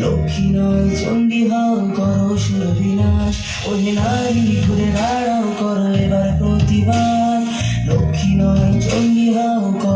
লক্ষ্মী নয় চণ্ডী হও করো সুরবিনাশ। ওই নারী ঘুরে দাঁড়াও করো এবার প্রতিবাদ। লক্ষ্মী নয় চণ্ডী হও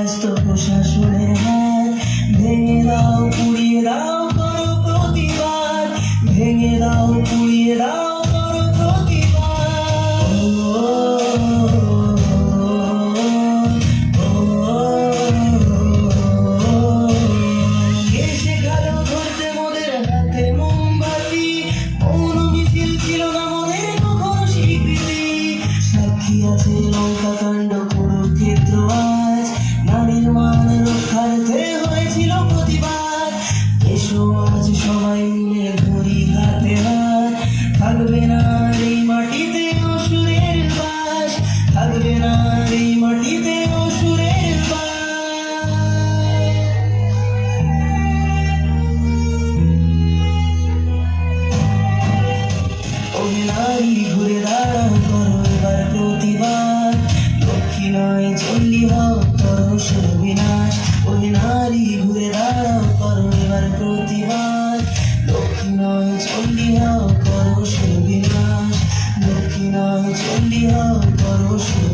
ব্যস্ত প্রশাসনের হাত ভেঙে দাও, পুড়িয়ে দাও, করো প্রতিবাদ। ভেঙে দাও, পুড়িয়ে দাও, করো প্রতিবাদ। ঘুরে দাঁড়াও করো এবার প্রতিবাদ। লক্ষ্মী নয় চল্লি হও করো শুরু বিনাশ। ওই নারী ঘুরে দাঁড়াও করো এবার প্রতিবাদ। লক্ষ্মী নয় চল্লি হও করো শুরু বিনাশ। লক্ষ্মী নয় চল্লি হও করো শুরু